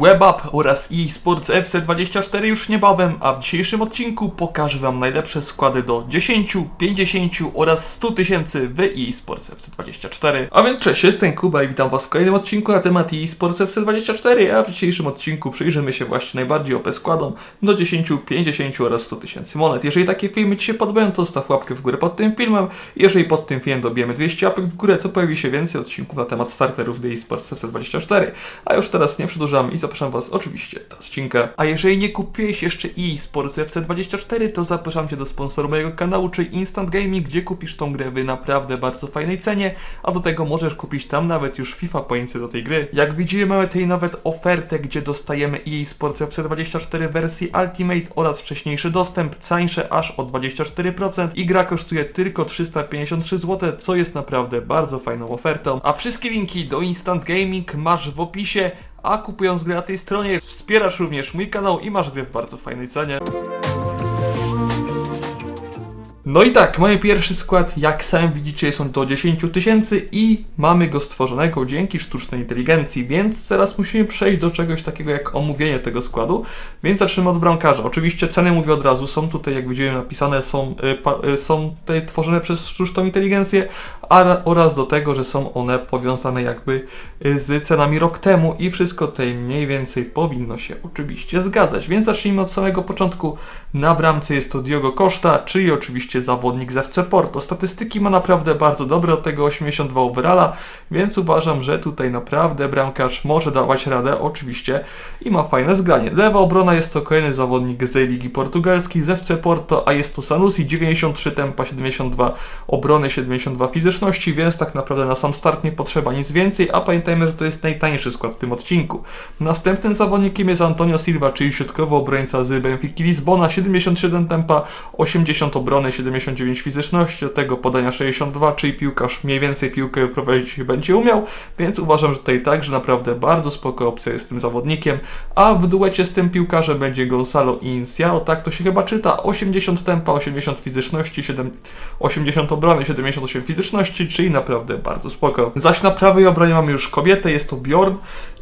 WebUp oraz eSports FC24 już niebawem, a w dzisiejszym odcinku pokażę Wam najlepsze składy do 10, 50 oraz 100 tysięcy w eSports FC24. A więc cześć, jestem Kuba i witam Was w kolejnym odcinku na temat eSports FC24, a w dzisiejszym odcinku przyjrzymy się właśnie najbardziej OP składom do 10, 50 oraz 100 tysięcy monet. Jeżeli takie filmy Ci się podobają, to zostaw łapkę w górę pod tym filmem. Jeżeli pod tym filmem dobijemy 200 łapek w górę, to pojawi się więcej odcinków na temat starterów do eSports FC24. A już teraz nie przedłużam i zapraszam Was oczywiście do odcinka. A jeżeli nie kupiłeś jeszcze eSports FC24, to zapraszam Cię do sponsoru mojego kanału, czyli Instant Gaming, gdzie kupisz tą grę w naprawdę bardzo fajnej cenie, a do tego możesz kupić tam nawet już FIFA Pointsy do tej gry. Jak widzimy, mamy tutaj nawet ofertę, gdzie dostajemy eSports FC24 wersji Ultimate oraz wcześniejszy dostęp, tańsze aż o 24% i gra kosztuje tylko 353 zł, co jest naprawdę bardzo fajną ofertą. A wszystkie linki do Instant Gaming masz w opisie, a kupując grę na tej stronie wspierasz również mój kanał i masz grę w bardzo fajnej cenie. No i tak, mój pierwszy skład, jak sami widzicie, są to 10 tysięcy i mamy go stworzonego dzięki sztucznej inteligencji, więc teraz musimy przejść do czegoś takiego jak omówienie tego składu, więc zaczniemy od bramkarza. Oczywiście ceny mówię od razu, są tutaj, jak widziałem napisane, są, y, y, są tutaj tworzone przez sztuczną inteligencję a, oraz do tego, że są one powiązane jakby y, z cenami rok temu i wszystko tutaj mniej więcej powinno się oczywiście zgadzać. Więc zacznijmy od samego początku. Na bramce jest to Diogo Costa, czyli oczywiście zawodnik z FC Porto. Statystyki ma naprawdę bardzo dobre, od tego 82 overalla, więc uważam, że tutaj naprawdę bramkarz może dawać radę, oczywiście, i ma fajne zgranie. Lewa obrona jest to kolejny zawodnik z Ligi Portugalskiej, z FC Porto, a jest to Sanusi, 93 tempa, 72 obrony, 72 fizyczności, więc tak naprawdę na sam start nie potrzeba nic więcej, a pamiętajmy, że to jest najtańszy skład w tym odcinku. Następnym zawodnikiem jest Antonio Silva, czyli środkowy obrońca z Benfica Lizbona, 77 tempa, 80 obrony, 79 fizyczności, do tego podania 62, czyli piłkarz mniej więcej piłkę prowadzić będzie umiał, więc uważam, że tutaj także naprawdę bardzo spoko opcja jest z tym zawodnikiem, a w duecie z tym piłkarzem będzie Gonzalo Inciao, tak to się chyba czyta, 80 tempa, 80 fizyczności, 7, 80 obrony, 78 fizyczności, czyli naprawdę bardzo spoko. Zaś na prawej obronie mamy już kobietę, jest to Bjorn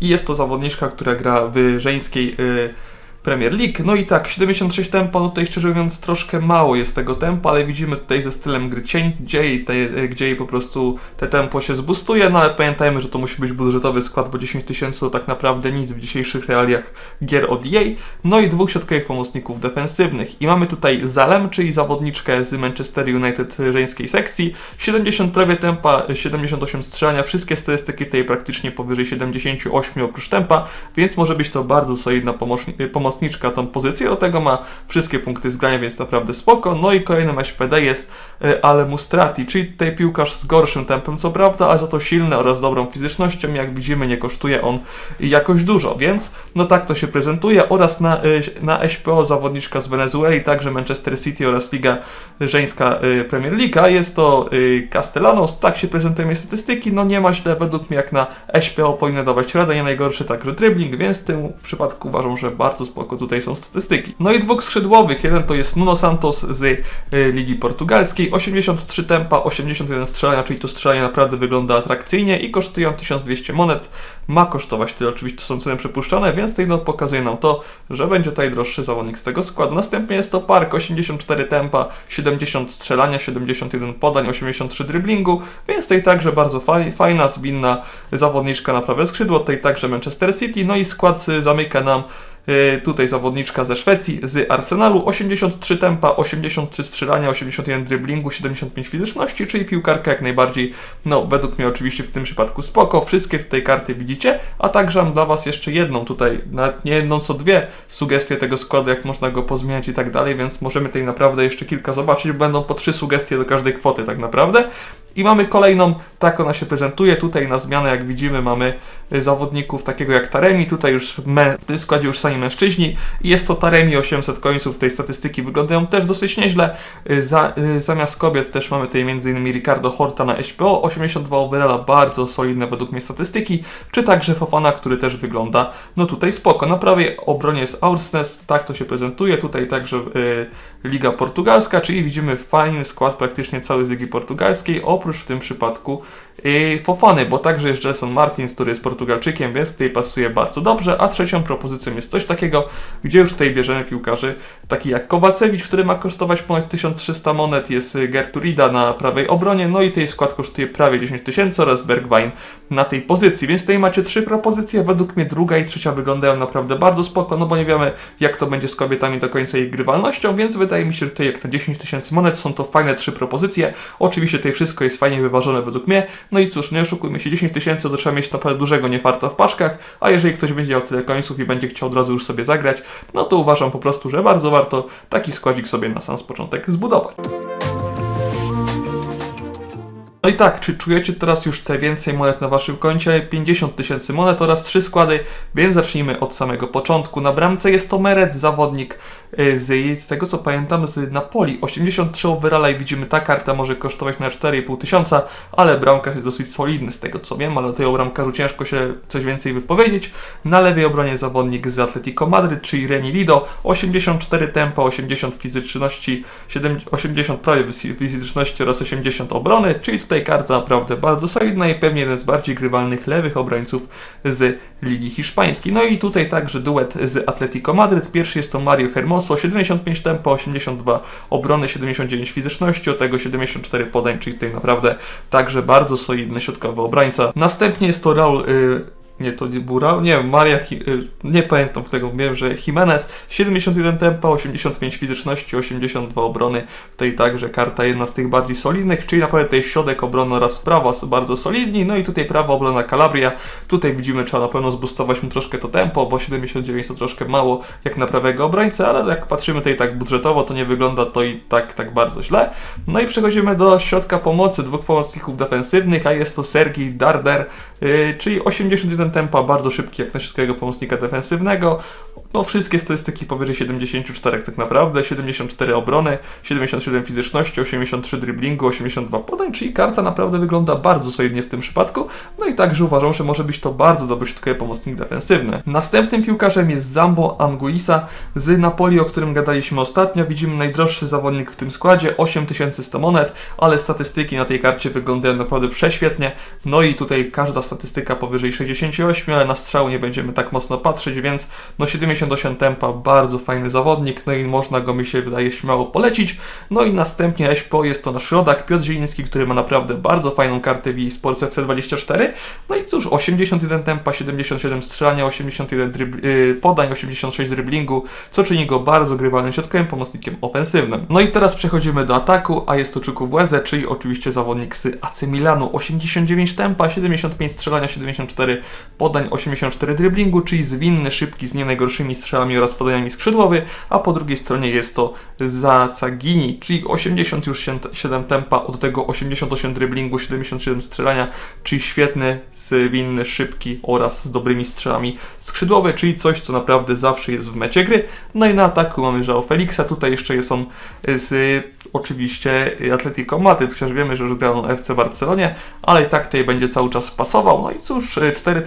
i jest to zawodniczka, która gra w żeńskiej y, Premier League. No i tak, 76 tempa, no tutaj szczerze mówiąc troszkę mało jest tego tempa, ale widzimy tutaj ze stylem gry gdzie jej, te, gdzie jej po prostu te tempo się zbustuje, no ale pamiętajmy, że to musi być budżetowy skład, bo 10 tysięcy to tak naprawdę nic w dzisiejszych realiach gier od EA. No i dwóch środkowych pomocników defensywnych. I mamy tutaj Zalem, czyli zawodniczkę z Manchester United żeńskiej sekcji, 70 prawie tempa, 78 strzelania, wszystkie statystyki tutaj praktycznie powyżej 78 oprócz tempa, więc może być to bardzo solidna pomocni- pomocniczka tą pozycję, do tego ma wszystkie punkty zgrania, więc naprawdę spoko. No i kolejnym SPD jest y, Ale Mustrati, czyli tutaj piłkarz z gorszym tempem, co prawda, ale za to silny oraz dobrą fizycznością, jak widzimy nie kosztuje on jakoś dużo, więc no tak to się prezentuje. Oraz na, y, na SPO zawodniczka z Wenezueli, także Manchester City oraz Liga Żeńska y, Premier League, jest to Castellanos, tak się prezentują statystyki, no nie ma źle, według mnie jak na SPO powinno dawać radę, nie najgorszy także dribbling, więc w tym przypadku uważam, że bardzo spoko tutaj są statystyki. No i dwóch skrzydłowych, jeden to jest Nuno Santos z y, Ligi Portugalskiej, 83 tempa, 81 strzelania, czyli to strzelanie naprawdę wygląda atrakcyjnie i kosztują 1200 monet, ma kosztować tyle, oczywiście to są ceny przepuszczone, więc tutaj no, pokazuje nam to, że będzie tutaj droższy zawodnik z tego składu. Następnie jest to Park, 84 tempa, 70 strzelania, 71 podań, 83 driblingu, więc tutaj także bardzo faj, fajna, zwinna zawodniczka na prawe skrzydło, tutaj także Manchester City, no i skład y, zamyka nam tutaj zawodniczka ze Szwecji, z Arsenalu, 83 tempa, 83 strzelania, 81 driblingu, 75 fizyczności, czyli piłkarka jak najbardziej, no według mnie oczywiście w tym przypadku spoko, wszystkie tutaj karty widzicie, a także mam dla Was jeszcze jedną tutaj, nawet nie jedną, co dwie sugestie tego składu, jak można go pozmieniać i tak dalej, więc możemy tutaj naprawdę jeszcze kilka zobaczyć, będą po trzy sugestie do każdej kwoty tak naprawdę. I mamy kolejną, tak ona się prezentuje. Tutaj na zmianę, jak widzimy, mamy y, zawodników takiego jak Taremi. Tutaj już w tym składzie już sami mężczyźni. Jest to Taremi 800 końców. Tej statystyki wyglądają też dosyć nieźle. Y, Za, y, zamiast kobiet też mamy tutaj m.in. Ricardo Horta na SPO. 82 overalla, bardzo solidne według mnie statystyki. Czy także Fofana, który też wygląda, no tutaj spoko. Na prawej obronie jest Aursnes, tak to się prezentuje. Tutaj także y, Liga Portugalska, czyli widzimy fajny skład, praktycznie cały z Ligi Portugalskiej, oprócz w tym przypadku yy, Fofany, bo także jest Jason Martins, który jest Portugalczykiem, więc tutaj pasuje bardzo dobrze, a trzecią propozycją jest coś takiego, gdzie już tutaj bierzemy piłkarzy, taki jak Kowalewicz, który ma kosztować ponad 1300 monet, jest Gerturida na prawej obronie, no i tej skład kosztuje prawie 10 tysięcy oraz Bergwijn na tej pozycji, więc tutaj macie trzy propozycje, według mnie druga i trzecia wyglądają naprawdę bardzo spoko, no bo nie wiemy jak to będzie z kobietami do końca ich grywalnością, więc wydaje mi się, że tutaj jak na 10 tysięcy monet są to fajne trzy propozycje, oczywiście tutaj wszystko jest fajnie wyważone według mnie, no i cóż, nie oszukujmy się, 10 tysięcy to trzeba mieć naprawdę dużego niefarta w paszkach, a jeżeli ktoś będzie miał tyle końców i będzie chciał od razu już sobie zagrać, no to uważam po prostu, że bardzo warto taki składzik sobie na sam początek zbudować. No i tak, czy czujecie teraz już te więcej monet na waszym koncie? 50 tysięcy monet oraz trzy składy, więc zacznijmy od samego początku. Na bramce jest to Meret, zawodnik y, z, z tego co pamiętam z Napoli. 83 overalla i widzimy ta karta może kosztować na 4,5 tysiąca, ale bramkarz jest dosyć solidny z tego co wiem, ale o tej bramkarzu ciężko się coś więcej wypowiedzieć. Na lewej obronie zawodnik z Atletico Madryt, czyli Reni Lido. 84 tempa, 80 fizyczności, 7, 80 prawie fizyczności oraz 80 obrony, czyli tutaj karta naprawdę bardzo solidna i pewnie jeden z bardziej grywalnych lewych obrońców z Ligi Hiszpańskiej. No i tutaj także duet z Atletico Madryt. Pierwszy jest to Mario Hermoso, 75 tempa, 82 obrony, 79 fizyczności, od tego 74 podań, czyli tutaj naprawdę także bardzo solidny środkowy obrońca. Następnie jest to Raul... Yy, nie, to nie Bura, nie Maria, y, nie pamiętam tego, wiem, że Jimenez, 71 tempa, 85 fizyczności, 82 obrony, tutaj także karta jedna z tych bardziej solidnych, czyli naprawdę tutaj środek obrony oraz prawa są bardzo solidni, no i tutaj prawa obrona Calabria, tutaj widzimy, trzeba na pewno zbustować mu troszkę to tempo, bo 79 to troszkę mało jak na prawego obrońcę, ale jak patrzymy tutaj tak budżetowo, to nie wygląda to i tak, tak bardzo źle. No i przechodzimy do środka pomocy, dwóch pomocników defensywnych, a jest to Sergij Darder, yy, czyli 81 tempa, bardzo szybki jak na środkowego pomocnika defensywnego. No wszystkie statystyki powyżej 74 tak naprawdę, 74 obrony, 77 fizyczności, 83 driblingu, 82 podań, czyli karta naprawdę wygląda bardzo solidnie w tym przypadku. No i także uważam, że może być to bardzo dobry środkowy pomocnik defensywny. Następnym piłkarzem jest Zambo Anguissa z Napoli, o którym gadaliśmy ostatnio. Widzimy najdroższy zawodnik w tym składzie, 8100 monet, ale statystyki na tej karcie wyglądają naprawdę prześwietnie. No i tutaj każda statystyka powyżej 68, ale na strzał nie będziemy tak mocno patrzeć, więc no 78 tempa, bardzo fajny zawodnik, no i można go mi się wydaje śmiało polecić. No i następnie Eśpo jest to nasz rodak Piotr Zieliński, który ma naprawdę bardzo fajną kartę w Sports FC24. No i cóż, 81 tempa, 77 strzelania, 81 dribl- yy, podań, 86 driblingu, co czyni go bardzo grywalnym środkowym pomocnikiem ofensywnym. No i teraz przechodzimy do ataku, a jest to Czukubweze, czyli oczywiście zawodnik z AC Milanu, 89 tempa, 75 strzelania, 74 podań, 84 driblingu, czyli zwinny, szybki, z nie najgorszymi strzałami oraz podaniami skrzydłowy, a po drugiej stronie jest to Zacagini, czyli 87 tempa, od tego 88 driblingu, 77 strzelania, czyli świetny, zwinny, szybki oraz z dobrymi strzałami skrzydłowy, czyli coś, co naprawdę zawsze jest w mecie gry. No i na ataku mamy Joao Felixa, tutaj jeszcze jest on z oczywiście Atletico Madryt, chociaż wiemy, że już grał na FC Barcelonie, ale i tak tutaj będzie cały czas pasował. No i cóż,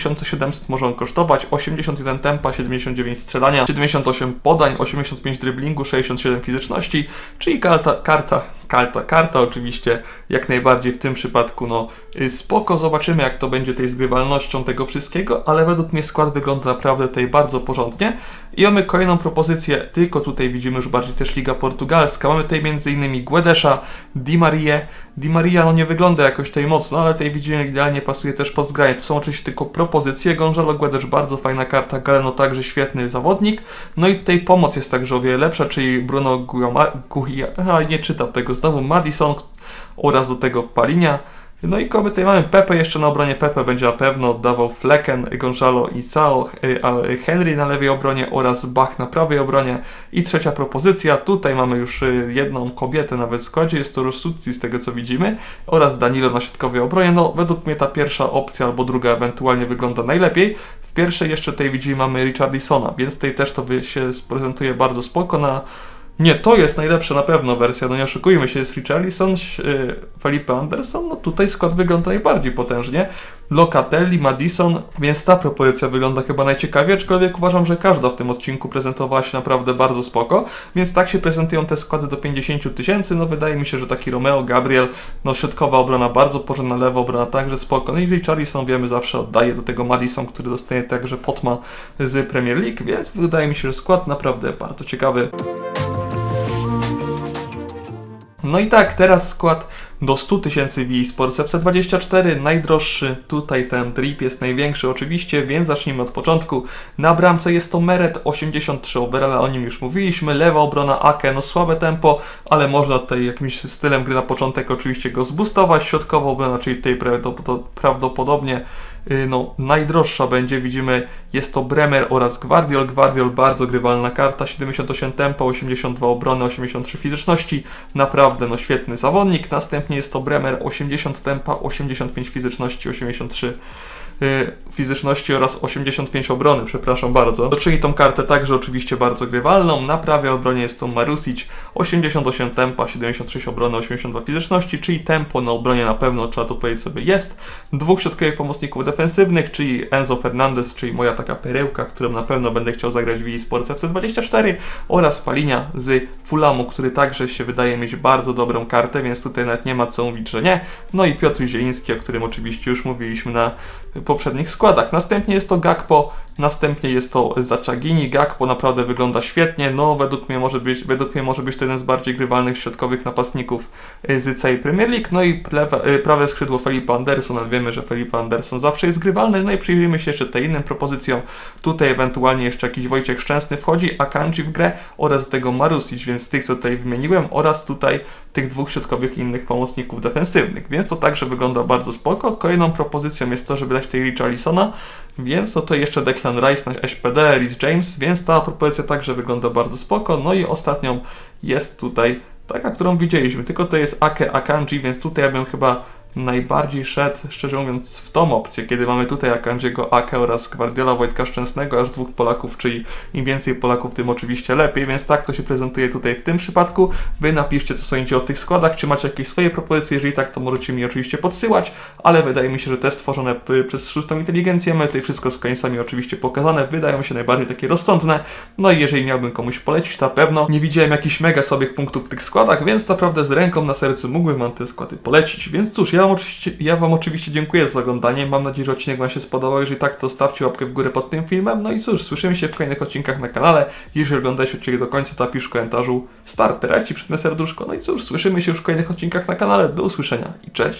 4700 może on kosztować, 81 tempa, 79 strzelania, 78 podań, 85 driblingu, 67 fizyczności, czyli karta, karta, karta, karta oczywiście jak najbardziej w tym przypadku, no y, spoko, zobaczymy jak to będzie tej zgrywalnością tego wszystkiego, ale według mnie skład wygląda naprawdę tutaj bardzo porządnie. I mamy kolejną propozycję, tylko tutaj widzimy już bardziej też Liga Portugalska, mamy tutaj m.in. Guedesza, Di Maria, Di Maria no nie wygląda jakoś tutaj mocno, ale tutaj widzimy idealnie pasuje też pod zgranie, to są oczywiście tylko propozycje, Gonzalo Guedes bardzo fajna karta, Galeno także świetny zawodnik, no i tutaj pomoc jest także o wiele lepsza, czyli Bruno Guia, nie czytam tego znowu, Madison oraz do tego Palinia, no i kogo tutaj mamy Pepe jeszcze na obronie. Pepe będzie na pewno oddawał Flecken, Gonzalo i Sao, a Henry na lewej obronie oraz Bach na prawej obronie. I trzecia propozycja, tutaj mamy już y, jedną kobietę nawet w składzie, jest to Rossuzzi z tego co widzimy oraz Danilo na środkowej obronie. No według mnie ta pierwsza opcja albo druga ewentualnie wygląda najlepiej. W pierwszej jeszcze tutaj widzimy mamy Richarlisona, więc tutaj też to się sprezentuje bardzo spoko na Nie, to jest najlepsza na pewno wersja, no nie oszukujmy się, jest Richarlison, yy, Felipe Anderson, no tutaj skład wygląda najbardziej potężnie. Locatelli, Madison, więc ta propozycja wygląda chyba najciekawiej, aczkolwiek uważam, że każda w tym odcinku prezentowała się naprawdę bardzo spoko, więc tak się prezentują te składy do 50 000 tysięcy, no wydaje mi się, że taki Romeo, Gabriel, no środkowa obrona bardzo porządna, lewa obrona także spoko, no i Richarlison wiemy zawsze oddaje do tego Madison, który dostaje także potma z Premier League, więc wydaje mi się, że skład naprawdę bardzo ciekawy. No i tak, teraz skład do 100 tysięcy w Sports FC24, najdroższy, tutaj ten drip jest największy oczywiście, więc zacznijmy od początku. Na bramce jest to Meret, 83 overalla, o nim już mówiliśmy, lewa obrona Ake, no słabe tempo, ale można tutaj jakimś stylem gry na początek oczywiście go zbustować, środkowa obrona, czyli tutaj prawdopod- prawdopodobnie no, najdroższa będzie, widzimy, jest to Bremer oraz Gwardiol. Gwardiol bardzo grywalna karta, 78 tempa, 82 obrony, 83 fizyczności, naprawdę no świetny zawodnik. Następnie jest to Bremer, 80 tempa, 85 fizyczności, 83 y, fizyczności oraz 85 obrony, przepraszam bardzo. Czyli tą kartę także oczywiście bardzo grywalną. Na prawej obronie jest to Marusic, 88 tempa, 76 obrony, 82 fizyczności, czyli tempo na obronie na pewno, trzeba to powiedzieć sobie, jest. Dwóch środkowych pomocników defensywnych, czyli Enzo Fernandez, czyli moja taka perełka, którą na pewno będę chciał zagrać w EA Sports FC24 oraz Palinia z Fulamu, który także się wydaje mieć bardzo dobrą kartę, więc tutaj nawet nie ma co mówić, że nie. No i Piotr Zieliński, o którym oczywiście już mówiliśmy na poprzednich składach. Następnie jest to Gakpo, następnie jest to Zaczagini. Gakpo naprawdę wygląda świetnie, no według mnie może być, według mnie może być to jeden z bardziej grywalnych środkowych napastników y, z całej Premier League. No i y, prawe skrzydło Felipe Anderson, ale wiemy, że Felipe Anderson zawsze jest grywalny. No i przyjrzyjmy się jeszcze tej innym propozycjom. Tutaj ewentualnie jeszcze jakiś Wojciech Szczęsny wchodzi, a Kanji w grę oraz tego Marusic, więc tych co tutaj wymieniłem oraz tutaj tych dwóch środkowych innych pomocników defensywnych, więc to także wygląda bardzo spoko. Kolejną propozycją jest to, żeby dać tutaj Richarlisona, więc to tutaj jeszcze Declan Rice na SPD, Rhys James, więc ta propozycja także wygląda bardzo spoko. No i ostatnią jest tutaj taka, którą widzieliśmy, tylko to jest Ake Akanji, więc tutaj ja bym chyba najbardziej szedł, szczerze mówiąc, w tą opcję, kiedy mamy tutaj Akanjiego, Ake oraz Gwardiela Wojtka Szczęsnego, aż dwóch Polaków, czyli im więcej Polaków, tym oczywiście lepiej, więc tak to się prezentuje tutaj w tym przypadku. Wy napiszcie, co sądzicie o tych składach, czy macie jakieś swoje propozycje, jeżeli tak, to możecie mi oczywiście podsyłać, ale wydaje mi się, że te stworzone przez sztuczną inteligencję, my tutaj wszystko z końcami oczywiście pokazane, wydają się najbardziej takie rozsądne, no i jeżeli miałbym komuś polecić, to na pewno. Nie widziałem jakichś mega słabych punktów w tych składach, więc naprawdę z ręką na sercu mógłbym wam te składy polecić, więc cóż, ja wam oczywiście, ja wam oczywiście dziękuję za oglądanie, mam nadzieję, że odcinek wam się spodobał, jeżeli tak, to stawcie łapkę w górę pod tym filmem, no i cóż, słyszymy się w kolejnych odcinkach na kanale, jeżeli oglądacie odcinek do końca, to napisz w komentarzu starter, ja ci przytnę serduszko, no i cóż, słyszymy się już w kolejnych odcinkach na kanale, do usłyszenia i cześć!